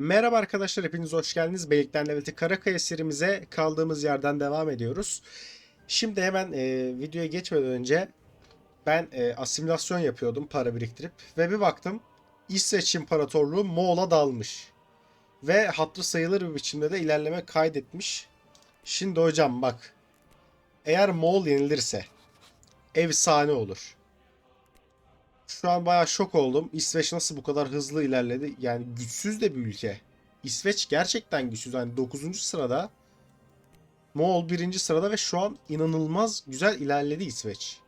Merhaba arkadaşlar, hepiniz hoş geldiniz. Beylikten Levent'i Karakaya serimize kaldığımız yerden devam ediyoruz. Şimdi hemen e, videoya geçmeden önce ben e, asimilasyon yapıyordum para biriktirip ve bir baktım İsveç İmparatorluğu Moğol'a dalmış. Ve hatırı sayılır bir biçimde de ilerleme kaydetmiş. Şimdi hocam bak eğer Moğol yenilirse efsane olur. Şu an bayağı şok oldum. İsveç nasıl bu kadar hızlı ilerledi? Yani güçsüz de bir ülke. İsveç gerçekten güçsüz. Yani 9. sırada Moğol 1. sırada ve şu an inanılmaz güzel ilerledi İsveç.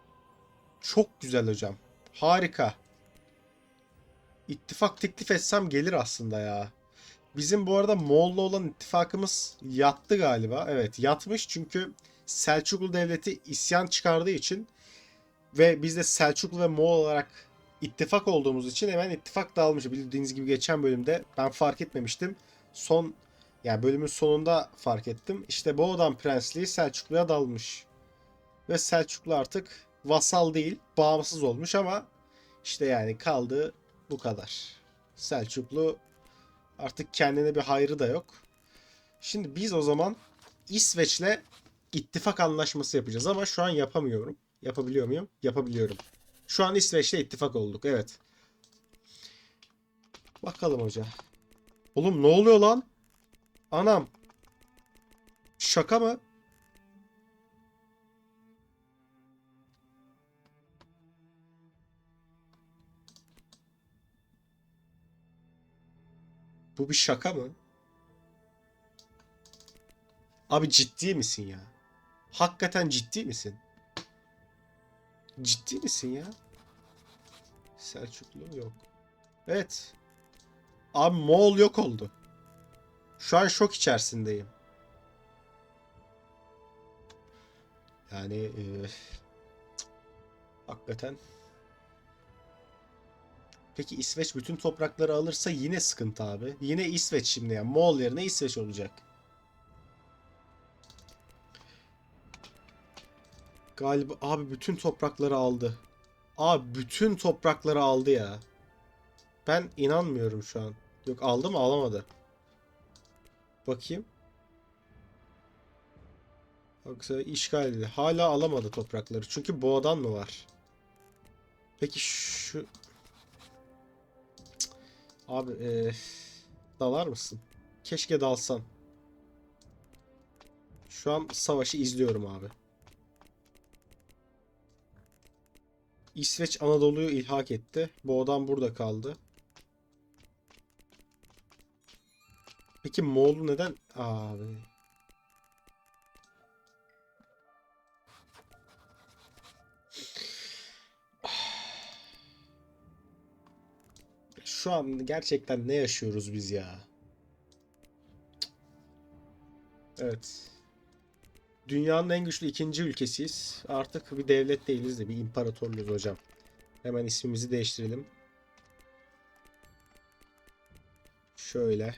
Çok güzel hocam. Harika. İttifak teklif etsem gelir aslında ya. Bizim bu arada Moğol'la olan ittifakımız yattı galiba. Evet yatmış çünkü Selçuklu Devleti isyan çıkardığı için ve biz de Selçuklu ve Moğol olarak ittifak olduğumuz için hemen ittifak dağılmış. Bildiğiniz gibi geçen bölümde ben fark etmemiştim. Son yani bölümün sonunda fark ettim. İşte Boğdan Prensliği Selçuklu'ya dalmış. Ve Selçuklu artık vasal değil, bağımsız olmuş ama işte yani kaldı bu kadar. Selçuklu artık kendine bir hayrı da yok. Şimdi biz o zaman İsveç'le ittifak anlaşması yapacağız ama şu an yapamıyorum. Yapabiliyor muyum? Yapabiliyorum. Şu an İsveç'le ittifak olduk. Evet. Bakalım hoca. Oğlum ne oluyor lan? Anam. Şaka mı? Bu bir şaka mı? Abi ciddi misin ya? Hakikaten ciddi misin? Ciddi misin ya? Selçuklu yok. Evet. Abi Moğol yok oldu. Şu an şok içerisindeyim. Yani e, hakikaten. Peki İsveç bütün toprakları alırsa yine sıkıntı abi. Yine İsveç şimdi yani Moğol yerine İsveç olacak. Galiba abi bütün toprakları aldı. Abi bütün toprakları aldı ya. Ben inanmıyorum şu an. Yok aldı mı alamadı. Bakayım. Yoksa işgal edildi. Hala alamadı toprakları. Çünkü boğadan mı var? Peki şu... Cık. Abi eee, dalar mısın? Keşke dalsan. Şu an savaşı izliyorum abi. İsveç Anadolu'yu ilhak etti. Bu adam burada kaldı. Peki Moğol'u neden? Abi. Şu an gerçekten ne yaşıyoruz biz ya? Evet. Dünyanın en güçlü ikinci ülkesiyiz. Artık bir devlet değiliz de bir imparatorluğuz hocam. Hemen ismimizi değiştirelim. Şöyle.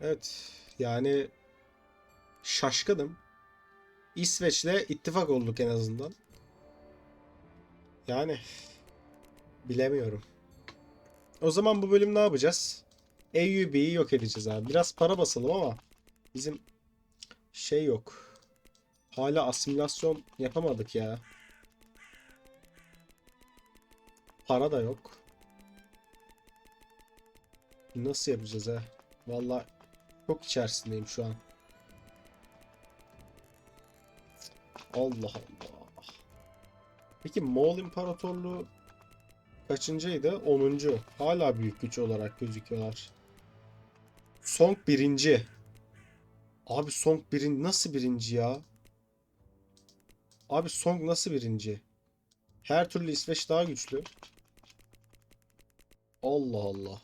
Evet. Yani şaşkınım. İsveç'le ittifak olduk en azından. Yani bilemiyorum. O zaman bu bölüm ne yapacağız? AUB'yi yok edeceğiz abi. Biraz para basalım ama bizim şey yok. Hala asimilasyon yapamadık ya. Para da yok. Nasıl yapacağız ha? Vallahi çok içerisindeyim şu an. Allah Allah. Peki Moğol İmparatorluğu kaçıncıydı? 10. Hala büyük güç olarak gözüküyorlar. Song birinci. Abi Song birin nasıl birinci ya? Abi Song nasıl birinci? Her türlü İsveç daha güçlü. Allah Allah.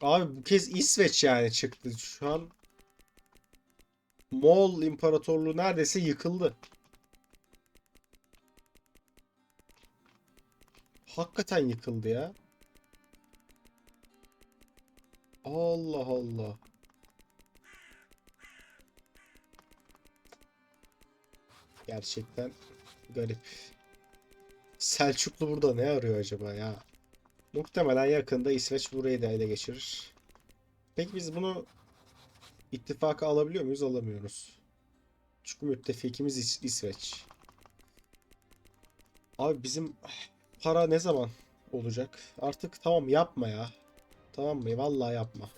Abi bu kez İsveç yani çıktı. Şu an Moğol İmparatorluğu neredeyse yıkıldı. Hakikaten yıkıldı ya. Allah Allah. Gerçekten garip. Selçuklu burada ne arıyor acaba ya? Muhtemelen yakında İsveç burayı da ele geçirir. Peki biz bunu ittifaka alabiliyor muyuz? Alamıyoruz. Çünkü müttefikimiz İs- İsveç. Abi bizim para ne zaman olacak? Artık tamam yapma ya. Tamam mı? Vallahi yapma.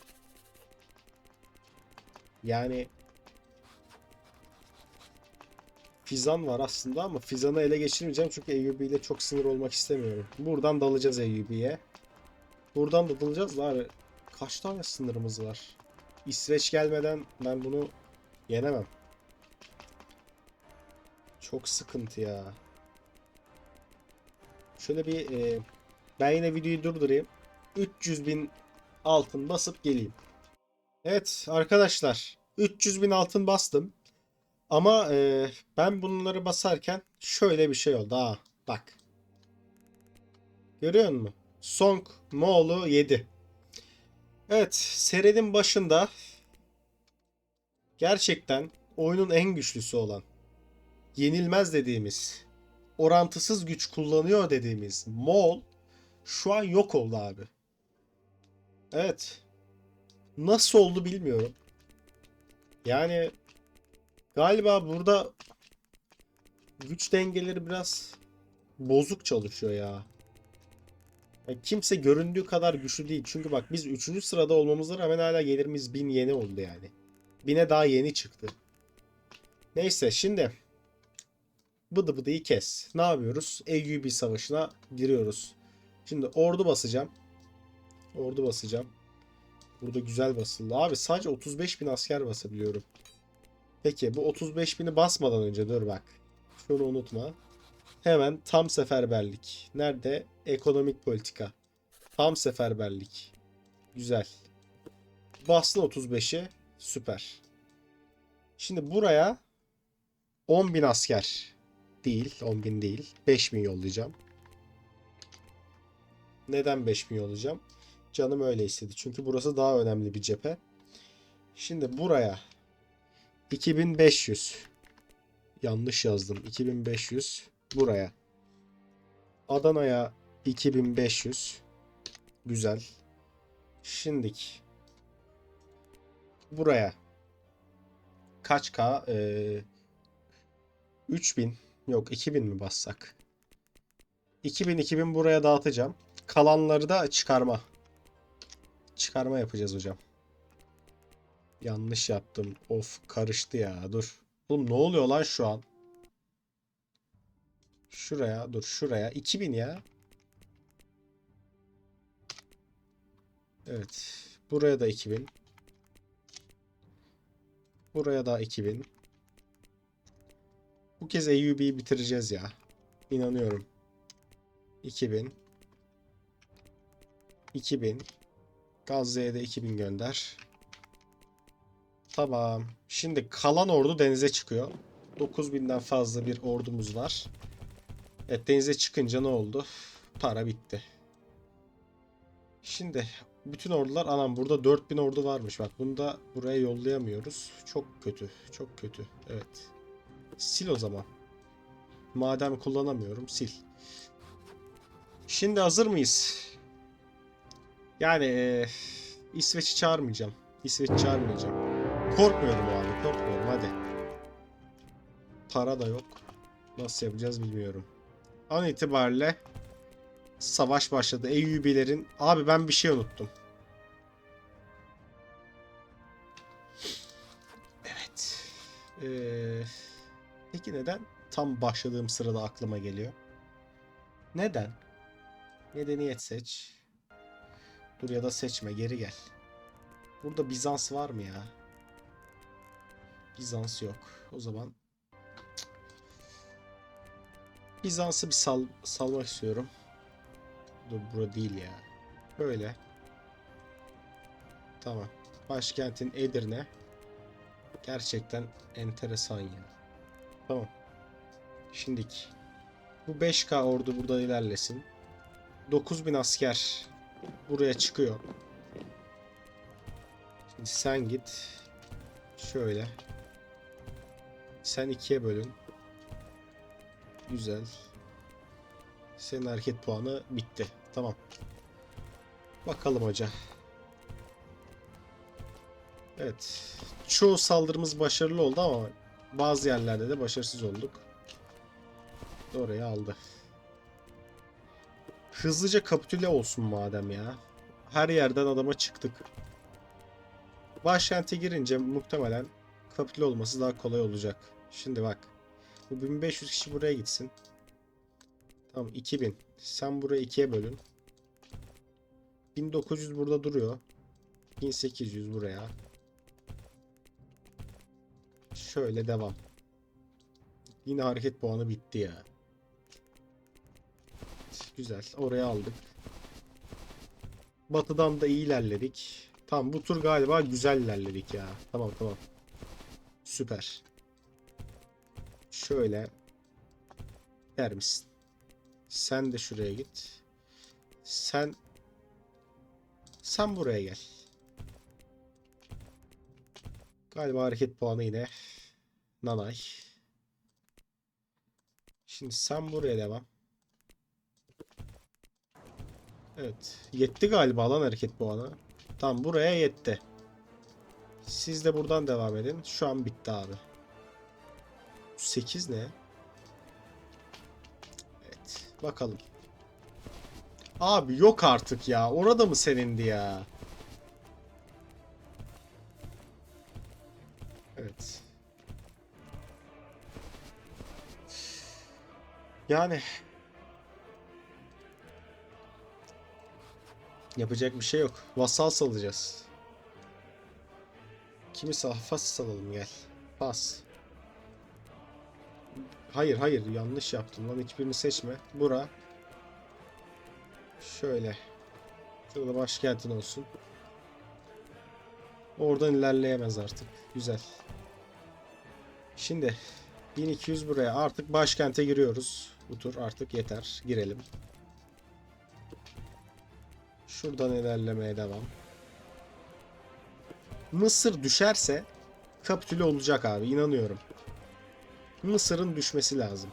Yani Fizan var aslında ama Fizan'ı ele geçirmeyeceğim çünkü Eyyubi ile çok sinir olmak istemiyorum. Buradan dalacağız Eyyubi'ye. Buradan da dalacağız da abi. Kaç tane sınırımız var? İsveç gelmeden ben bunu yenemem. Çok sıkıntı ya. Şöyle bir e, ben yine videoyu durdurayım. 300 bin altın basıp geleyim. Evet arkadaşlar 300 bin altın bastım. Ama e, ben bunları basarken şöyle bir şey oldu. Ha, bak. Görüyor musun? Song Moğol'u 7. Evet serinin başında gerçekten oyunun en güçlüsü olan yenilmez dediğimiz orantısız güç kullanıyor dediğimiz Moğol şu an yok oldu abi. Evet. Nasıl oldu bilmiyorum. Yani galiba burada güç dengeleri biraz bozuk çalışıyor ya. Ya kimse göründüğü kadar güçlü değil. Çünkü bak biz 3. sırada olmamıza rağmen hala gelirimiz 1000 yeni oldu yani. 1000'e daha yeni çıktı. Neyse şimdi bıdı bıdıyı kes. Ne yapıyoruz? Eyyubi savaşına giriyoruz. Şimdi ordu basacağım. Ordu basacağım. Burada güzel basıldı. Abi sadece 35 bin asker basabiliyorum. Peki bu 35 bini basmadan önce dur bak. Şunu unutma. Hemen tam seferberlik. Nerede? Ekonomik politika. Tam seferberlik. Güzel. Bastın 35'i. Süper. Şimdi buraya 10.000 asker değil. 10.000 değil. 5.000 yollayacağım. Neden 5.000 yollayacağım? Canım öyle istedi. Çünkü burası daha önemli bir cephe. Şimdi buraya 2500 yanlış yazdım. 2500 buraya. Adana'ya 2500 güzel. Şimdik buraya kaç K? Ee, 3000 yok 2000 mi bassak? 2000 2000 buraya dağıtacağım. Kalanları da çıkarma. Çıkarma yapacağız hocam. Yanlış yaptım. Of karıştı ya. Dur. Oğlum ne oluyor lan şu an? Şuraya dur şuraya. 2000 ya. Evet. Buraya da 2000. Buraya da 2000. Bu kez Eyyubi'yi bitireceğiz ya. İnanıyorum. 2000. 2000. Gazze'ye de 2000 gönder. Tamam. Şimdi kalan ordu denize çıkıyor. 9000'den fazla bir ordumuz var. Evet denize çıkınca ne oldu? Para bitti. Şimdi bütün ordular anam burada 4000 ordu varmış. Bak bunu da buraya yollayamıyoruz. Çok kötü. Çok kötü. Evet. Sil o zaman. Madem kullanamıyorum sil. Şimdi hazır mıyız? Yani eee İsveç'i çağırmayacağım. İsveç çağırmayacağım. Korkmuyorum abi korkmuyorum hadi. Para da yok. Nasıl yapacağız bilmiyorum. An itibariyle savaş başladı. Eyyubilerin... Abi ben bir şey unuttum. Evet. Ee, peki neden tam başladığım sırada aklıma geliyor? Neden? Medeniyet seç. Dur ya da seçme geri gel. Burada Bizans var mı ya? Bizans yok. O zaman Bizans'ı bir sal salmak istiyorum. Dur bura değil ya. Böyle. Tamam. Başkentin Edirne. Gerçekten enteresan ya. Tamam. Şimdik. Bu 5K ordu burada ilerlesin. 9000 asker buraya çıkıyor. Şimdi sen git. Şöyle. Sen ikiye bölün. Güzel. Senin hareket puanı bitti. Tamam. Bakalım hoca. Evet. Çoğu saldırımız başarılı oldu ama bazı yerlerde de başarısız olduk. Orayı aldı. Hızlıca kapitüle olsun madem ya. Her yerden adama çıktık. Başkente girince muhtemelen kapitüle olması daha kolay olacak. Şimdi bak. Bu 1500 kişi buraya gitsin. Tamam 2000. Sen burayı ikiye bölün. 1900 burada duruyor. 1800 buraya. Şöyle devam. Yine hareket puanı bitti ya. Güzel. Oraya aldık. Batıdan da iyi ilerledik. Tamam bu tur galiba güzel ilerledik ya. Tamam tamam. Süper. Şöyle. Der misin? Sen de şuraya git. Sen sen buraya gel. Galiba hareket puanı yine Nanay. Şimdi sen buraya devam. Evet. Yetti galiba lan hareket puanı. Tamam buraya yetti. Siz de buradan devam edin. Şu an bitti abi. 8 ne? Evet. Bakalım. Abi yok artık ya. Orada mı senindi ya? Evet. Yani yapacak bir şey yok. Vassal salacağız. Kimi sal? Fas salalım gel. Fas. Hayır hayır yanlış yaptım lan hiçbirini seçme. Bura. Şöyle. Şurada başkentin olsun. Oradan ilerleyemez artık. Güzel. Şimdi 1200 buraya. Artık başkente giriyoruz. Bu tur artık yeter. Girelim. Şuradan ilerlemeye devam. Mısır düşerse kapitüle olacak abi. inanıyorum. Mısır'ın düşmesi lazım.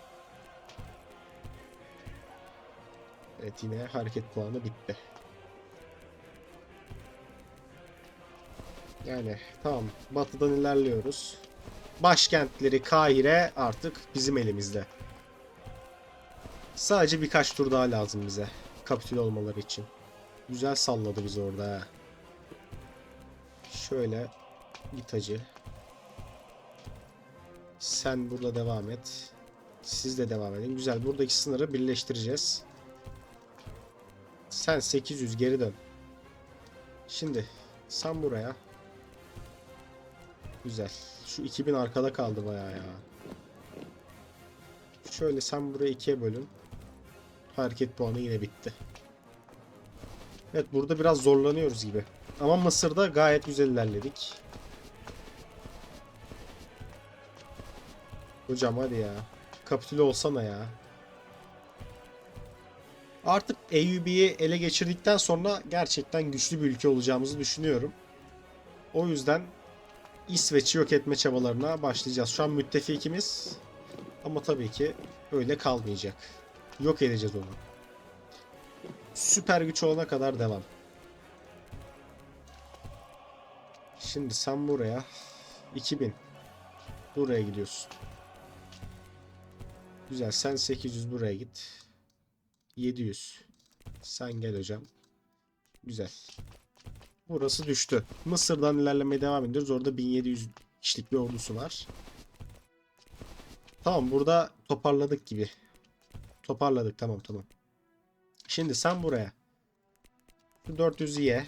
Evet yine hareket puanı bitti. Yani tamam batıdan ilerliyoruz. Başkentleri Kahire artık bizim elimizde. Sadece birkaç tur daha lazım bize. Kapitül olmaları için. Güzel salladı bizi orada. Şöyle git hacı. Sen burada devam et. Siz de devam edin. Güzel. Buradaki sınırı birleştireceğiz. Sen 800 geri dön. Şimdi sen buraya. Güzel. Şu 2000 arkada kaldı bayağı ya. Şöyle sen buraya ikiye bölün. Hareket puanı yine bitti. Evet burada biraz zorlanıyoruz gibi. Ama Mısır'da gayet güzel ilerledik. Hocam hadi ya. Kapitüle olsana ya. Artık Eyyubi'yi ele geçirdikten sonra gerçekten güçlü bir ülke olacağımızı düşünüyorum. O yüzden İsveç'i yok etme çabalarına başlayacağız. Şu an müttefikimiz ama tabii ki öyle kalmayacak. Yok edeceğiz onu. Süper güç olana kadar devam. Şimdi sen buraya 2000 buraya gidiyorsun. Güzel sen 800 buraya git. 700. Sen gel hocam. Güzel. Burası düştü. Mısır'dan ilerlemeye devam ediyoruz. Orada 1700 kişilik bir ordusu var. Tamam burada toparladık gibi. Toparladık tamam tamam. Şimdi sen buraya. Şu 400'ü ye.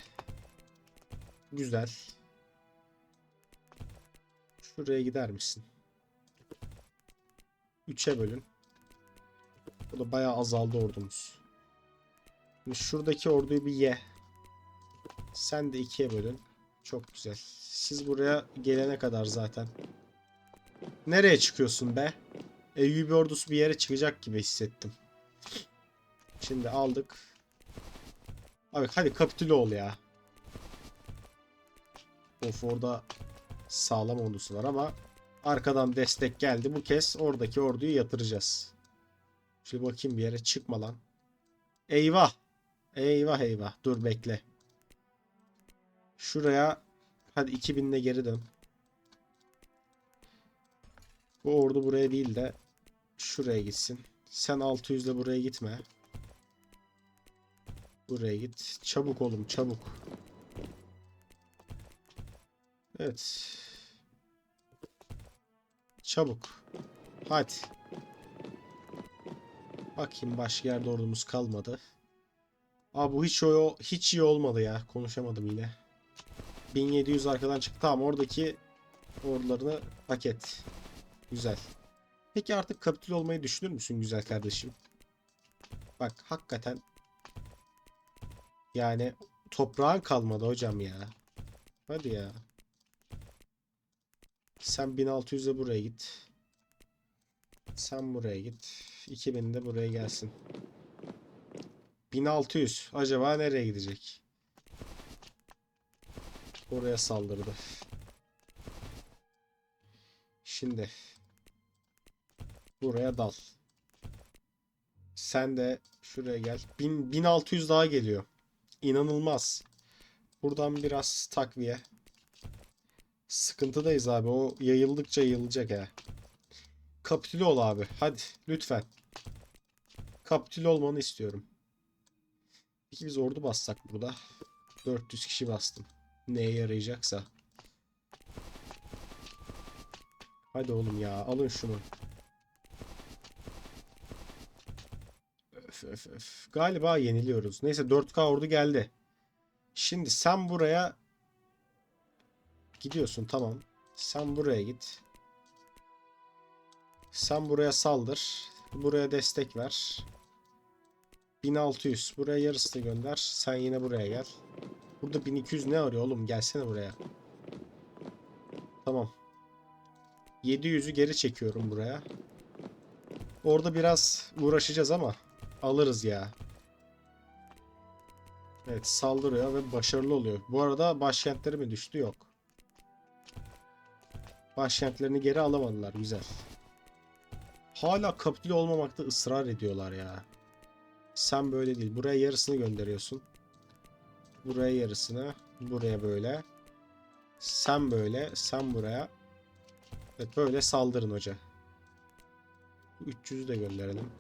Güzel. Şuraya gider misin? 3'e bölün. Bu da bayağı azaldı ordumuz. Şimdi şuradaki orduyu bir ye. Sen de ikiye bölün. Çok güzel. Siz buraya gelene kadar zaten. Nereye çıkıyorsun be? Eyyubi ordusu bir yere çıkacak gibi hissettim. Şimdi aldık. Abi hadi kapitüle ol ya. Of orada sağlam ordusu var ama arkadan destek geldi. Bu kez oradaki orduyu yatıracağız. Şöyle bakayım bir yere çıkma lan. Eyvah. Eyvah eyvah. Dur bekle. Şuraya hadi 2000'le geri dön. Bu ordu buraya değil de şuraya gitsin. Sen 600'le buraya gitme. Buraya git. Çabuk oğlum çabuk. Evet. Çabuk. Hadi. Bakayım başka yerde ordumuz kalmadı. Aa bu hiç o hiç iyi olmadı ya. Konuşamadım yine. 1700 arkadan çıktı. Tamam oradaki ordularını paket. Güzel. Peki artık kapitül olmayı düşünür müsün güzel kardeşim? Bak hakikaten yani toprağın kalmadı hocam ya. Hadi ya. Sen 1600'e buraya git. Sen buraya git. 2000 de buraya gelsin. 1600. Acaba nereye gidecek? Oraya saldırdı. Şimdi buraya dal. Sen de şuraya gel. 1000, 1600 daha geliyor. İnanılmaz. Buradan biraz takviye. Sıkıntıdayız abi. O yayıldıkça yayılacak ha. Kapitüle ol abi. Hadi lütfen. Kapitüle olmanı istiyorum. Peki biz ordu bassak burada. 400 kişi bastım. Neye yarayacaksa. Hadi oğlum ya alın şunu. Öf, öf, öf. Galiba yeniliyoruz. Neyse 4K ordu geldi. Şimdi sen buraya gidiyorsun tamam. Sen buraya git. Sen buraya saldır. Buraya destek ver. 1600. Buraya yarısını gönder. Sen yine buraya gel. Burada 1200 ne arıyor oğlum? Gelsene buraya. Tamam. 700'ü geri çekiyorum buraya. Orada biraz uğraşacağız ama alırız ya. Evet saldırıyor ve başarılı oluyor. Bu arada başkentleri mi düştü? Yok. Başkentlerini geri alamadılar. Güzel. Hala kapitüle olmamakta ısrar ediyorlar ya. Sen böyle değil. Buraya yarısını gönderiyorsun. Buraya yarısını. Buraya böyle. Sen böyle. Sen buraya. Evet böyle saldırın hoca. 300'ü de gönderelim.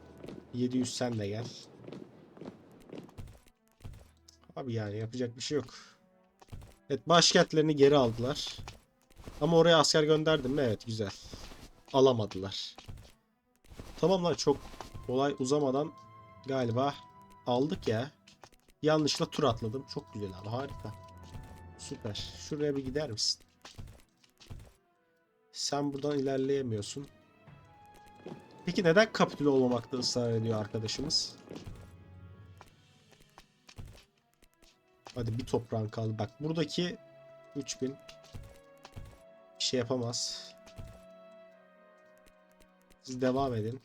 700 sen de gel. Abi yani yapacak bir şey yok. Evet başkentlerini geri aldılar. Ama oraya asker gönderdim mi? Evet güzel. Alamadılar. Tamam lan çok olay uzamadan galiba aldık ya. Yanlışla tur atladım. Çok güzel abi harika. Süper. Şuraya bir gider misin? Sen buradan ilerleyemiyorsun. Peki neden kapitüle olmamakta ısrar ediyor arkadaşımız? Hadi bir toprağın kaldı. Bak buradaki 3000 bir şey yapamaz. Siz devam edin.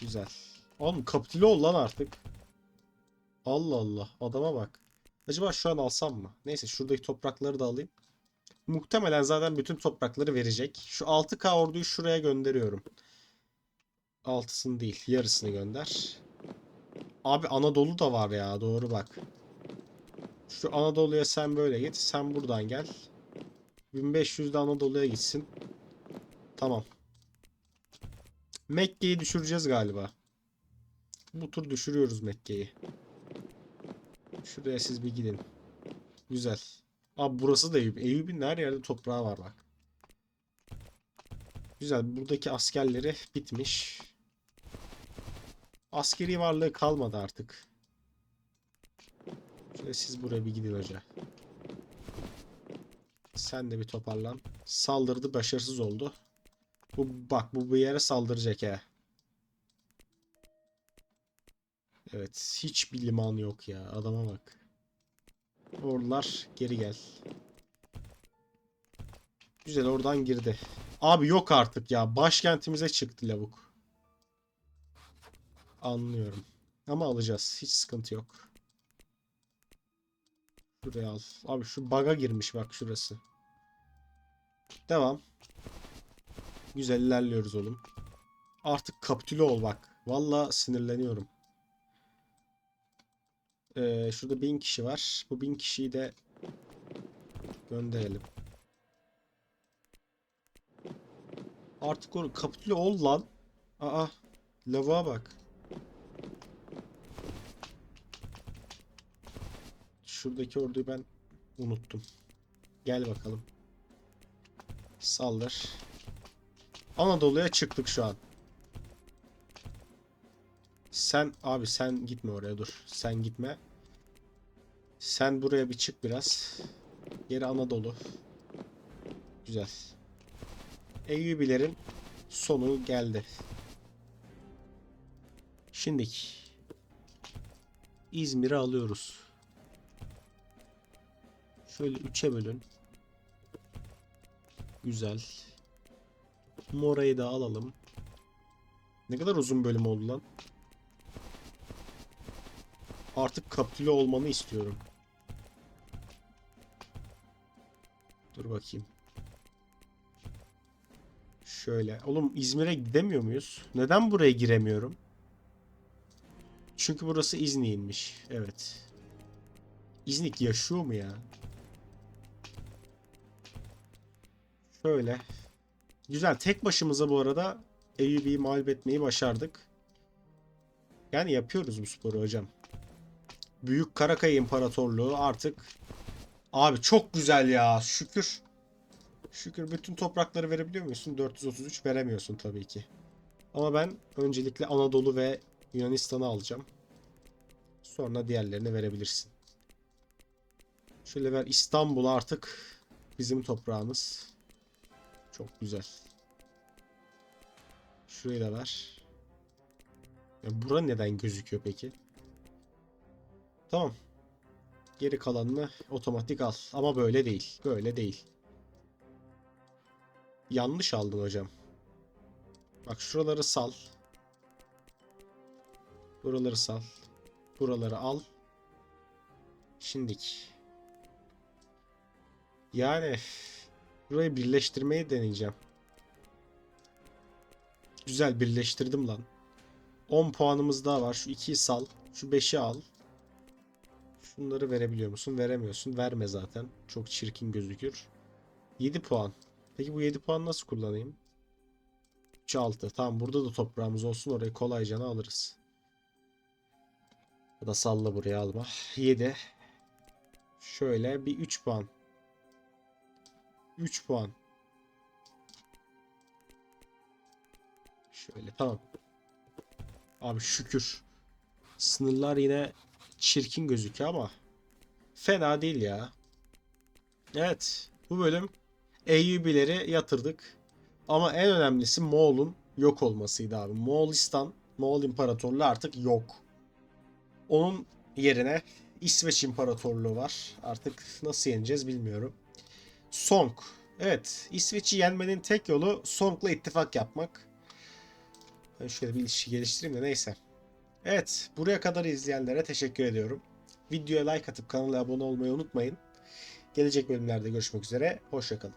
Güzel. Oğlum kapitüle ol lan artık. Allah Allah. Adama bak. Acaba şu an alsam mı? Neyse şuradaki toprakları da alayım. Muhtemelen zaten bütün toprakları verecek. Şu 6K orduyu şuraya gönderiyorum. Altısını değil. Yarısını gönder. Abi Anadolu da var ya. Doğru bak. Şu Anadolu'ya sen böyle git. Sen buradan gel. 1500 de Anadolu'ya gitsin. Tamam. Mekke'yi düşüreceğiz galiba. Bu tur düşürüyoruz Mekke'yi. Şuraya siz bir gidin. Güzel. Abi burası da Eyüp. Eyüp'ün her yerde toprağı var bak. Güzel. Buradaki askerleri bitmiş. Askeri varlığı kalmadı artık. Şöyle siz buraya bir gidin hoca. Sen de bir toparlan. Saldırdı başarısız oldu. Bu bak bu bir yere saldıracak he. Evet hiç bir liman yok ya adama bak. Ordular geri gel. Güzel oradan girdi. Abi yok artık ya başkentimize çıktı lavuk. Anlıyorum. Ama alacağız. Hiç sıkıntı yok. Şuraya al. Abi şu baga girmiş bak şurası. Devam. Güzel ilerliyoruz oğlum. Artık kapitüle ol bak. Valla sinirleniyorum. Ee, şurada bin kişi var. Bu bin kişiyi de gönderelim. Artık onu kapitüle ol lan. Aa, lavuğa bak. Şuradaki orduyu ben unuttum. Gel bakalım. Saldır. Anadolu'ya çıktık şu an. Sen abi sen gitme oraya dur. Sen gitme. Sen buraya bir çık biraz. Geri Anadolu. Güzel. Eyyubilerin sonu geldi. Şimdi İzmir'i alıyoruz. Şöyle üçe bölün. Güzel. Mora'yı da alalım. Ne kadar uzun bölüm oldu lan. Artık kapitüle olmanı istiyorum. Dur bakayım. Şöyle. Oğlum İzmir'e gidemiyor muyuz? Neden buraya giremiyorum? Çünkü burası İznik'inmiş. Evet. İznik yaşıyor mu ya? Şöyle. Güzel. Tek başımıza bu arada Eyyubi'yi mağlup etmeyi başardık. Yani yapıyoruz bu sporu hocam. Büyük Karakay İmparatorluğu artık Abi çok güzel ya. Şükür. Şükür bütün toprakları verebiliyor musun? 433 veremiyorsun tabii ki. Ama ben öncelikle Anadolu ve Yunanistan'ı alacağım. Sonra diğerlerini verebilirsin. Şöyle ver İstanbul artık bizim toprağımız. Çok güzel. Şurayı da ver. Ya bura neden gözüküyor peki? Tamam. Geri kalanını otomatik al. Ama böyle değil. Böyle değil. Yanlış aldın hocam. Bak şuraları sal. Buraları sal. Buraları al. Şimdik. Yani burayı birleştirmeyi deneyeceğim. Güzel birleştirdim lan. 10 puanımız daha var. Şu 2'yi sal. Şu 5'i al. Şunları verebiliyor musun? Veremiyorsun. Verme zaten. Çok çirkin gözükür. 7 puan. Peki bu 7 puan nasıl kullanayım? 3 6. Tamam burada da toprağımız olsun. Orayı kolayca alırız. Ya da salla buraya alma. 7. Şöyle bir 3 puan. 3 puan. Şöyle tamam. Abi şükür. Sınırlar yine çirkin gözüküyor ama fena değil ya. Evet bu bölüm Eyyubileri yatırdık. Ama en önemlisi Moğol'un yok olmasıydı abi. Moğolistan, Moğol İmparatorluğu artık yok. Onun yerine İsveç İmparatorluğu var. Artık nasıl yeneceğiz bilmiyorum. Song. Evet, İsveç'i yenmenin tek yolu Song'la ittifak yapmak. Ben şöyle bir ilişki geliştireyim de neyse. Evet, buraya kadar izleyenlere teşekkür ediyorum. Videoya like atıp kanala abone olmayı unutmayın. Gelecek bölümlerde görüşmek üzere. Hoşçakalın.